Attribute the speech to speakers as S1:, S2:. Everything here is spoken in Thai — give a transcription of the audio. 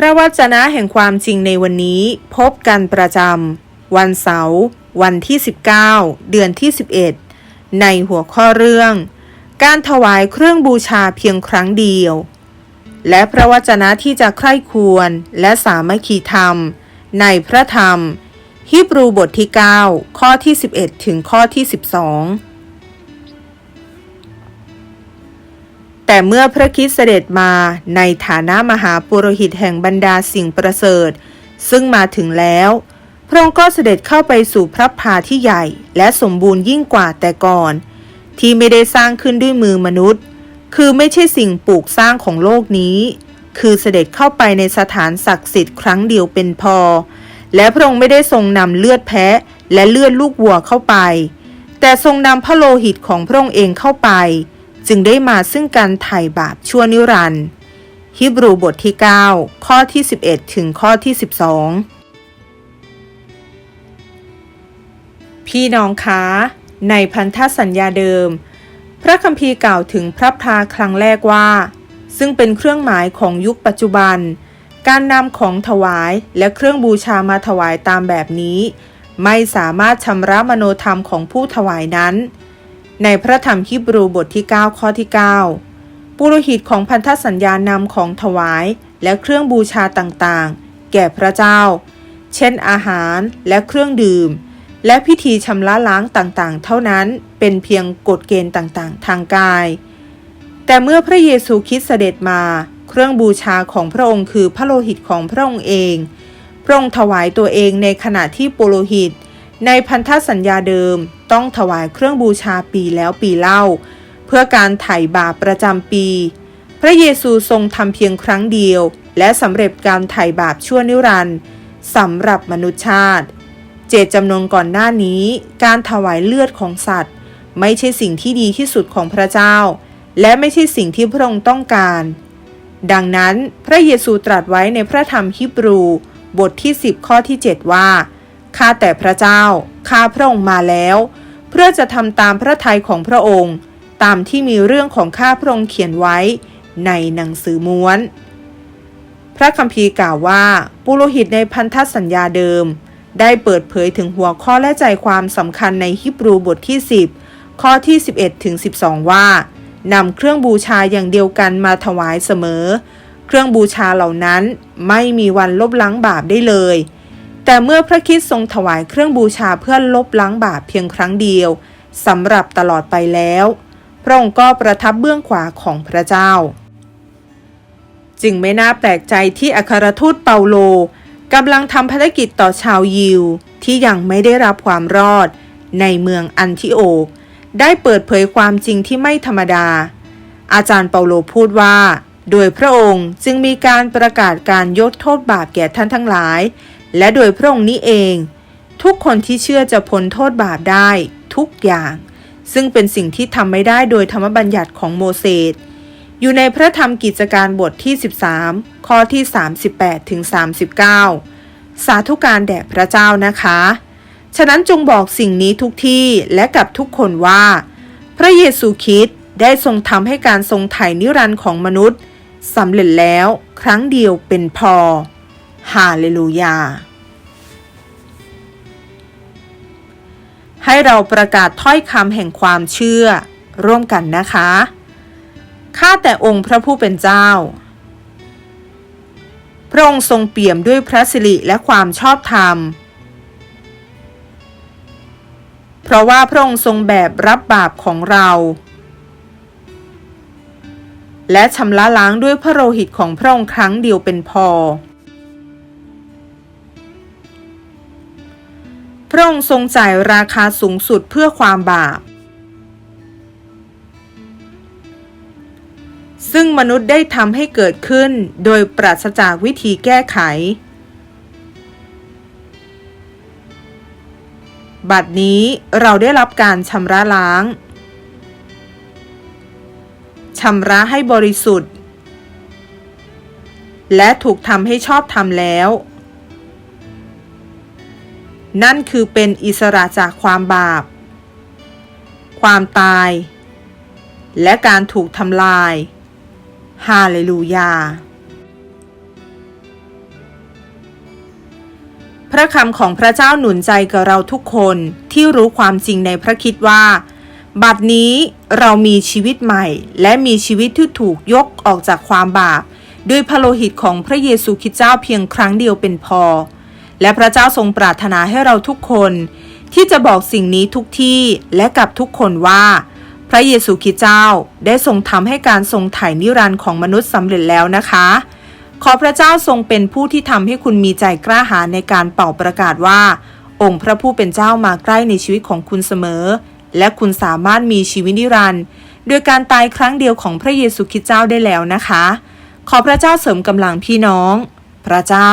S1: พระวจนะแห่งความจริงในวันนี้พบกันประจำวันเสาร์วันที่ 19 เดือนที่ 11 ในหัวข้อเรื่อง การถวายเครื่องบูชาเพียงครั้งเดียว และพระวจนะที่จะใคร่ควรและสามัคคีธรรม ในพระธรรม ฮิบรูบทที่ 9 ข้อที่ 11 ถึงข้อที่ 12 แต่เมื่อพระคริสต์เสด็จมาในฐานะมหาปุโรหิตแห่งบรรดาสิ่งประเสริฐ ซึ่งมาถึงแล้ว พระองค์ก็เสด็จเข้าไปสู่พระพาที่ใหญ่ และสมบูรณ์ยิ่งกว่าแต่ก่อน ที่ไม่ได้สร้างขึ้นด้วยมือมนุษย์ คือไม่ใช่สิ่งปลูกสร้างของโลกนี้ คือเสด็จเข้าไปในสถานศักดิ์สิทธิ์ครั้งเดียวเป็นพอ และพระองค์ไม่ได้ทรงนำเลือดแพะและเลือดลูกวัวเข้าไป แต่ทรงนำพระโลหิตของพระองค์เองเข้าไป จึงได้มาซึ่งการไถ่บาปชั่วนิรันดร์ฮิบรูบทที่ 9 ข้อที่ 11 ถึงข้อที่ 12 พี่น้องคะในพันธสัญญาเดิม พระคัมภีร์กล่าวถึงพระพาครั้งแรกว่า ซึ่งเป็นเครื่องหมายของยุคปัจจุบัน การนำของถวายและเครื่องบูชามาถวายตามแบบนี้ ไม่สามารถชำระมโนธรรมของผู้ถวายนั้น ในพระธรรมฮิบรูบทที่ 9 ข้อที่ 9 ปุโรหิตของพันธสัญญานำของถวายและเครื่องบูชาต่างๆ แก่พระเจ้า เช่นอาหารและเครื่องดื่ม และพิธีชำระล้างต่างๆ เท่านั้นเป็นเพียงกฎเกณฑ์ต่างๆ ทางกาย แต่เมื่อพระเยซูคริสต์เสด็จมา เครื่องบูชาของพระองค์คือพระโลหิตของพระองค์เอง พระองค์ถวายตัวเองในขณะที่ปุโรหิต ในพันธสัญญาเดิม ต้องถวายเครื่องบูชาปีแล้วปีเล่า เพื่อการไถ่บาปประจำปี พระเยซูทรงทำเพียงครั้งเดียว และสำเร็จการไถ่บาปชั่วนิรันดร์สำหรับมนุษยชาติ เจตจำนงก่อนหน้านี้ การถวายเลือดของสัตว์ ไม่ใช่สิ่งที่ดีที่สุดของพระเจ้า และไม่ใช่สิ่งที่พระองค์ต้องการ ดังนั้นพระเยซูตรัสไว้ในพระธรรมฮิบรูบทที่ 10 ข้อที่ 7 ว่าข้าแต่พระเจ้า ข้าพระองค์มาแล้ว เพื่อจะทำตามพระทัยของพระองค์ ตามที่มีเรื่องของข้าพระองค์เขียนไว้ในหนังสือม้วน พระคัมภีร์กล่าวว่า ปุโรหิตในพันธสัญญาเดิม ได้เปิดเผยถึงหัวข้อและใจความสำคัญในฮิบรูบทที่ 10 ข้อที่ 11ถึง12 ว่านำเครื่องบูชาอย่างเดียวกันมาถวายเสมอ เครื่องบูชาเหล่านั้นไม่มีวันลบล้างบาปได้เลย แต่เมื่อพระคริสต์ทรงถวายเครื่องบูชาเพื่อลบล้างบาปเพียงครั้งเดียวสำหรับตลอดไปแล้ว พระองค์ก็ประทับเบื้องขวาของพระเจ้า จึงไม่น่าแปลกใจที่อัครทูตเปาโลกำลังทำภารกิจต่อชาวยิวที่ยังไม่ได้รับความรอด ในเมืองอันทิโอก ได้เปิดเผยความจริงที่ไม่ธรรมดา อาจารย์เปาโลพูดว่า โดยพระองค์จึงมีการประกาศการยกโทษบาปแก่ท่านทั้งหลาย และโดยพระองค์นี้เอง ทุกคนที่เชื่อจะพ้นโทษบาปได้ทุกอย่าง ซึ่งเป็นสิ่งที่ทำไม่ได้โดยธรรมบัญญัติของโมเสสอยู่ในพระธรรมกิจการบทที่ 13 ข้อที่ 38ถึง39 สาธุการแด่พระเจ้านะคะ ฉะนั้นจงบอกสิ่งนี้ทุกที่และกับทุกคนว่า พระเยซูคริสต์ได้ทรงทำให้การทรงไถ่นิรันดร์ของมนุษย์สำเร็จแล้วครั้งเดียวเป็นพอ ฮาเลลูยา ให้เราประกาศถ้อยคำแห่งความเชื่อ ร่วมกันนะคะ ข้าแต่องค์พระผู้เป็นเจ้า พระองค์ทรงเปี่ยมด้วยพระสิริและความชอบธรรม เพราะว่าพระองค์ทรงแบบรับบาปของเรา และชำระล้างด้วยพระโลหิตของพระองค์ครั้งเดียวเป็นพอ ระองค์ทรงจ่ายราคาสูงสุดเพื่อความบาป ซึ่งมนุษย์ได้ทำให้เกิดขึ้นโดยปราศจากวิธีแก้ไข บัดนี้เราได้รับการชำระล้างชำระให้บริสุทธิ์ และถูกทำให้ชอบธรรมแล้ว นั่นคือเป็นอิสระจากความบาป ความตาย และการถูกทำลาย ฮาเลลูยา พระคำของพระเจ้าหนุนใจกับเราทุกคนที่รู้ความจริงในพระคิดว่า บัดนี้เรามีชีวิตใหม่ และมีชีวิตที่ถูกยกออกจากความบาป ด้วยพระโลหิตของพระเยซูคริสต์เจ้าเพียงครั้งเดียวเป็นพอ และพระเจ้าทรงปรารถนาให้เราทุกคน ที่จะบอกสิ่งนี้ทุกที่และกับทุกคนว่า พระเยซูคริสต์เจ้าได้ทรงทำให้การทรงไถ่นิรันดร์ของมนุษย์สำเร็จแล้วนะคะ ขอพระเจ้าทรงเป็นผู้ที่ทำให้คุณมีใจกล้าหาญในการเป่าประกาศว่า องค์พระผู้เป็นเจ้ามาใกล้ในชีวิตของคุณเสมอ และคุณสามารถมีชีวิตนิรันดร์โดยการตายครั้งเดียวของพระเยซูคริสต์เจ้าได้แล้วนะคะ ขอพระเจ้าเสริมกำลังพี่น้อง พระเจ้า